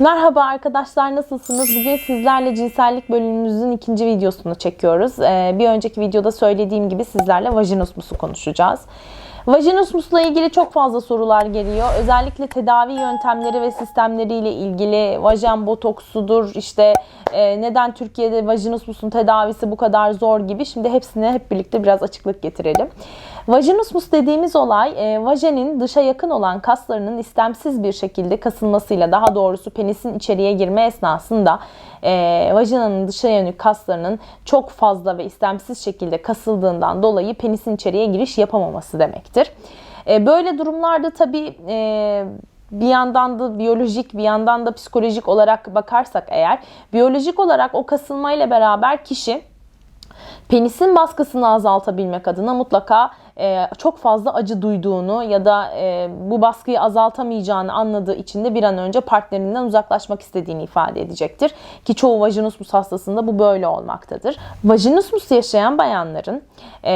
Merhaba arkadaşlar nasılsınız? Bugün sizlerle cinsellik bölümümüzün ikinci videosunu çekiyoruz. Ee, bir önceki videoda söylediğim gibi sizlerle vajinismusu konuşacağız. Vajinismusla ilgili çok fazla sorular geliyor. Özellikle tedavi yöntemleri ve sistemleriyle ilgili vajen botoksudur, işte e, neden Türkiye'de vajinismusun tedavisi bu kadar zor gibi. Şimdi hepsine hep birlikte biraz açıklık getirelim. Vajinismus dediğimiz olay e, vajenin dışa yakın olan kaslarının istemsiz bir şekilde kasılmasıyla daha doğrusu penisin içeriye girme esnasında e, vajinanın dışa yönük kaslarının çok fazla ve istemsiz şekilde kasıldığından dolayı penisin içeriye giriş yapamaması demektir. E, böyle durumlarda tabii e, bir yandan da biyolojik bir yandan da psikolojik olarak bakarsak eğer biyolojik olarak o kasılmayla beraber kişi penisin baskısını azaltabilmek adına mutlaka e, çok fazla acı duyduğunu ya da e, bu baskıyı azaltamayacağını anladığı için de bir an önce partnerinden uzaklaşmak istediğini ifade edecektir. Ki çoğu vajinismus hastasında bu böyle olmaktadır. Vajinismus yaşayan bayanların e,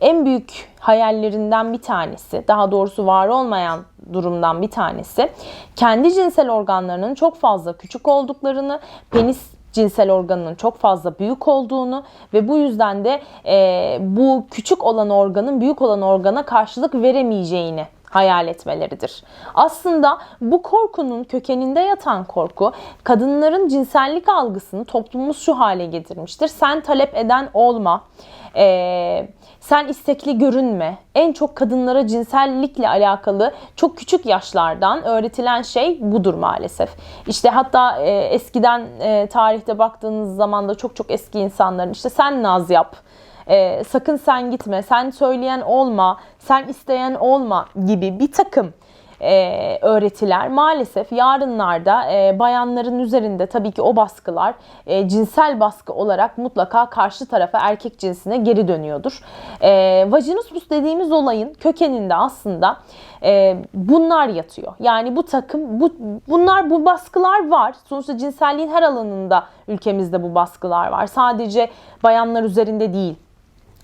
en büyük hayallerinden bir tanesi, daha doğrusu var olmayan durumdan bir tanesi, kendi cinsel organlarının çok fazla küçük olduklarını, penis cinsel organının çok fazla büyük olduğunu ve bu yüzden de e, bu küçük olan organın büyük olan organa karşılık veremeyeceğini hayal etmeleridir. Aslında bu korkunun kökeninde yatan korku kadınların cinsellik algısını toplumumuz şu hale getirmiştir. Sen talep eden olma. Eee sen istekli görünme. En çok kadınlara cinsellikle alakalı çok küçük yaşlardan öğretilen şey budur maalesef. İşte hatta e, eskiden e, tarihte baktığınız zaman da çok çok eski insanların işte sen naz yap. E, sakın sen gitme, sen söyleyen olma, sen isteyen olma gibi bir takım e, öğretiler maalesef yarınlarda e, bayanların üzerinde tabii ki o baskılar e, cinsel baskı olarak mutlaka karşı tarafa erkek cinsine geri dönüyordur. E, vajinismus dediğimiz olayın kökeninde aslında e, bunlar yatıyor. Yani bu takım bu bunlar bu baskılar var. Sonuçta cinselliğin her alanında ülkemizde bu baskılar var. Sadece bayanlar üzerinde değil.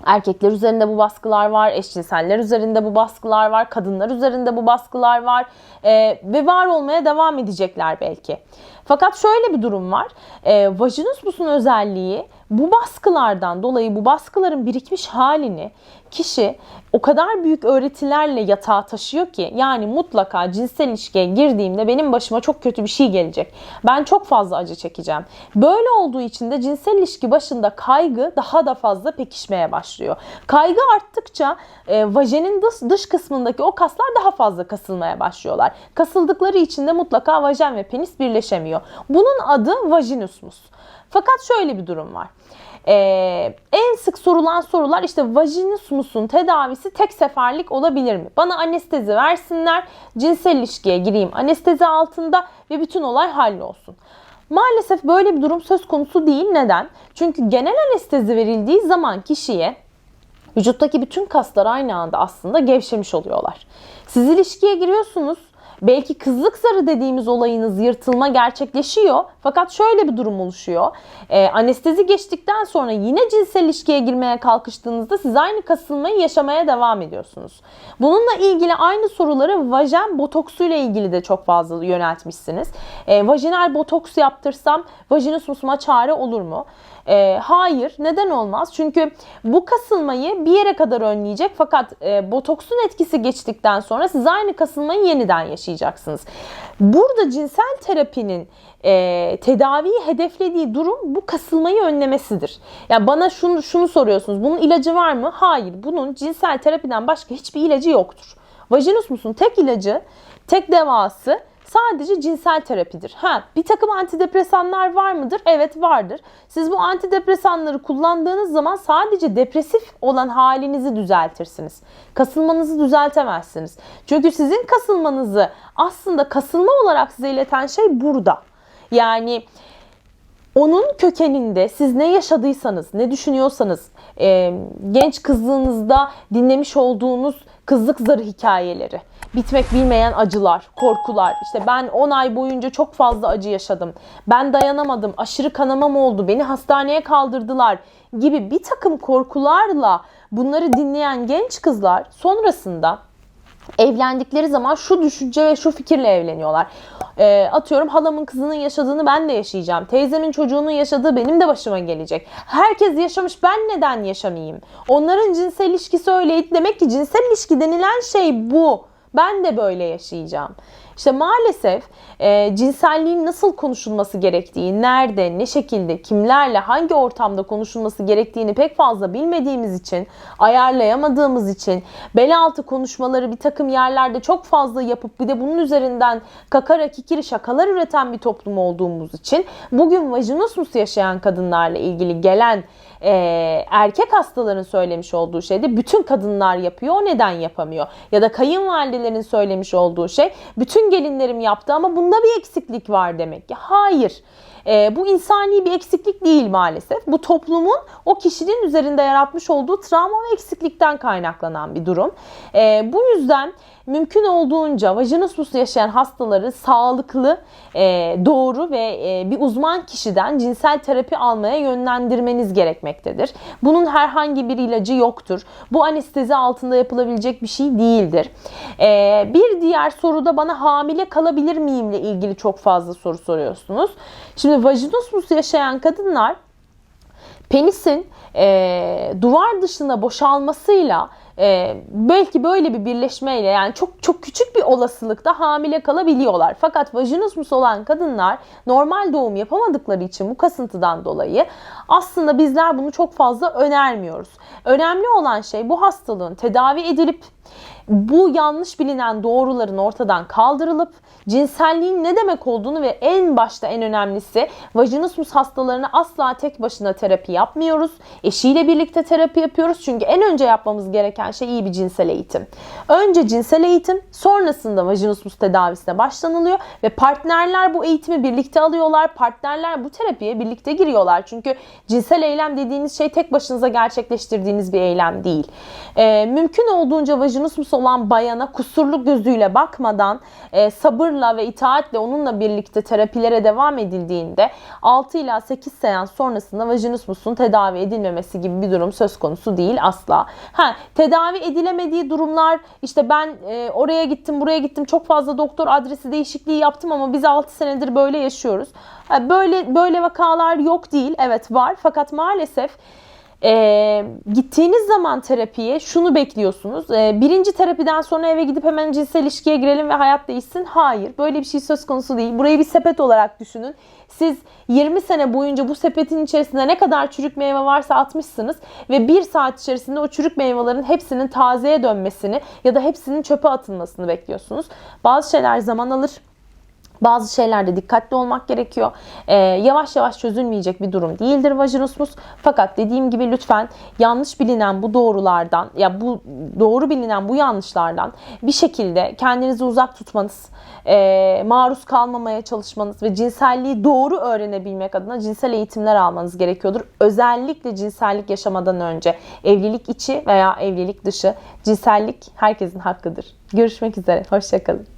Erkekler üzerinde bu baskılar var, eşcinseller üzerinde bu baskılar var, kadınlar üzerinde bu baskılar var ee, ve var olmaya devam edecekler belki. Fakat şöyle bir durum var. E, vajinismusun özelliği bu baskılardan dolayı bu baskıların birikmiş halini kişi o kadar büyük öğretilerle yatağa taşıyor ki yani mutlaka cinsel ilişkiye girdiğimde benim başıma çok kötü bir şey gelecek. Ben çok fazla acı çekeceğim. Böyle olduğu için de cinsel ilişki başında kaygı daha da fazla pekişmeye başlıyor. Kaygı arttıkça e, vajenin dış, dış kısmındaki o kaslar daha fazla kasılmaya başlıyorlar. Kasıldıkları için de mutlaka vajen ve penis birleşemiyor. Bunun adı vajinismus. Fakat şöyle bir durum var. Ee, en sık sorulan sorular işte vajinismusun tedavisi tek seferlik olabilir mi? Bana anestezi versinler, cinsel ilişkiye gireyim anestezi altında ve bütün olay hallolsun. Maalesef böyle bir durum söz konusu değil. Neden? Çünkü genel anestezi verildiği zaman kişiye vücuttaki bütün kaslar aynı anda aslında gevşemiş oluyorlar. Siz ilişkiye giriyorsunuz Belki kızlık zarı dediğimiz olayınız yırtılma gerçekleşiyor. Fakat şöyle bir durum oluşuyor. E, anestezi geçtikten sonra yine cinsel ilişkiye girmeye kalkıştığınızda siz aynı kasılmayı yaşamaya devam ediyorsunuz. Bununla ilgili aynı soruları vajen botoksu ile ilgili de çok fazla yöneltmişsiniz. E, vajinal botoks yaptırsam vajinismusuma çare olur mu? E, hayır. Neden olmaz? Çünkü bu kasılmayı bir yere kadar önleyecek fakat e, botoksun etkisi geçtikten sonra siz aynı kasılmayı yeniden yaşayacaksınız. Burada cinsel terapinin e, tedaviyi hedeflediği durum bu kasılmayı önlemesidir. Yani bana şunu, şunu soruyorsunuz. Bunun ilacı var mı? Hayır. Bunun cinsel terapiden başka hiçbir ilacı yoktur. Vajinismusun tek ilacı, tek devası sadece cinsel terapidir. Ha, bir takım antidepresanlar var mıdır? Evet vardır. Siz bu antidepresanları kullandığınız zaman sadece depresif olan halinizi düzeltirsiniz. Kasılmanızı düzeltemezsiniz. Çünkü sizin kasılmanızı aslında kasılma olarak size ileten şey burada. Yani onun kökeninde siz ne yaşadıysanız, ne düşünüyorsanız, e, genç kızlığınızda dinlemiş olduğunuz kızlık zarı hikayeleri, bitmek bilmeyen acılar, korkular. İşte ben 10 ay boyunca çok fazla acı yaşadım. Ben dayanamadım. Aşırı kanamam oldu. Beni hastaneye kaldırdılar gibi bir takım korkularla bunları dinleyen genç kızlar sonrasında evlendikleri zaman şu düşünce ve şu fikirle evleniyorlar. E, atıyorum halamın kızının yaşadığını ben de yaşayacağım. Teyzemin çocuğunun yaşadığı benim de başıma gelecek. Herkes yaşamış ben neden yaşamayayım? Onların cinsel ilişkisi öyleydi. Demek ki cinsel ilişki denilen şey bu. Ben de böyle yaşayacağım. İşte maalesef e, cinselliğin nasıl konuşulması gerektiği, nerede, ne şekilde, kimlerle, hangi ortamda konuşulması gerektiğini pek fazla bilmediğimiz için, ayarlayamadığımız için, bel altı konuşmaları bir takım yerlerde çok fazla yapıp bir de bunun üzerinden kakara kikiri şakalar üreten bir toplum olduğumuz için bugün vajinismus yaşayan kadınlarla ilgili gelen e, erkek hastaların söylemiş olduğu şey de bütün kadınlar yapıyor o neden yapamıyor? Ya da kayınvalidelerin söylemiş olduğu şey bütün gelinlerim yaptı ama bunda bir eksiklik var demek ki. Hayır. E, bu insani bir eksiklik değil maalesef. Bu toplumun o kişinin üzerinde yaratmış olduğu travma ve eksiklikten kaynaklanan bir durum. E, bu yüzden mümkün olduğunca vajinismus yaşayan hastaları sağlıklı, e, doğru ve e, bir uzman kişiden cinsel terapi almaya yönlendirmeniz gerekmektedir. Bunun herhangi bir ilacı yoktur. Bu anestezi altında yapılabilecek bir şey değildir. E, bir diğer soruda bana hamile kalabilir miyimle ilgili çok fazla soru soruyorsunuz. Şimdi vajinismus yaşayan kadınlar penisin e, duvar dışına boşalmasıyla e, belki böyle bir birleşmeyle yani çok çok küçük bir olasılıkta hamile kalabiliyorlar. Fakat vajinismus olan kadınlar normal doğum yapamadıkları için bu kasıntıdan dolayı aslında bizler bunu çok fazla önermiyoruz. Önemli olan şey bu hastalığın tedavi edilip bu yanlış bilinen doğruların ortadan kaldırılıp cinselliğin ne demek olduğunu ve en başta en önemlisi vajinismus hastalarına asla tek başına terapi yapmıyoruz. Eşiyle birlikte terapi yapıyoruz. Çünkü en önce yapmamız gereken şey iyi bir cinsel eğitim. Önce cinsel eğitim, sonrasında vajinismus tedavisine başlanılıyor ve partnerler bu eğitimi birlikte alıyorlar. Partnerler bu terapiye birlikte giriyorlar. Çünkü cinsel eylem dediğiniz şey tek başınıza gerçekleştirdiğiniz bir eylem değil. Ee, mümkün olduğunca vajinismus olan bayana kusurlu gözüyle bakmadan e, sabırla ve itaatle onunla birlikte terapilere devam edildiğinde 6 ila 8 seans sonrasında vajinismusun tedavi edilmemesi gibi bir durum söz konusu değil asla. Ha, tedavi edilemediği durumlar işte ben e, oraya gittim buraya gittim çok fazla doktor adresi değişikliği yaptım ama biz 6 senedir böyle yaşıyoruz. Ha, böyle böyle vakalar yok değil evet var fakat maalesef e, gittiğiniz zaman terapiye şunu bekliyorsunuz. E, birinci terapiden sonra eve gidip hemen cinsel ilişkiye girelim ve hayat değişsin. Hayır. Böyle bir şey söz konusu değil. Burayı bir sepet olarak düşünün. Siz 20 sene boyunca bu sepetin içerisinde ne kadar çürük meyve varsa atmışsınız ve bir saat içerisinde o çürük meyvelerin hepsinin tazeye dönmesini ya da hepsinin çöpe atılmasını bekliyorsunuz. Bazı şeyler zaman alır. Bazı şeylerde dikkatli olmak gerekiyor. Ee, yavaş yavaş çözülmeyecek bir durum değildir vajinismus. Fakat dediğim gibi lütfen yanlış bilinen bu doğrulardan ya bu doğru bilinen bu yanlışlardan bir şekilde kendinizi uzak tutmanız, e, maruz kalmamaya çalışmanız ve cinselliği doğru öğrenebilmek adına cinsel eğitimler almanız gerekiyordur. Özellikle cinsellik yaşamadan önce evlilik içi veya evlilik dışı cinsellik herkesin hakkıdır. Görüşmek üzere. Hoşçakalın.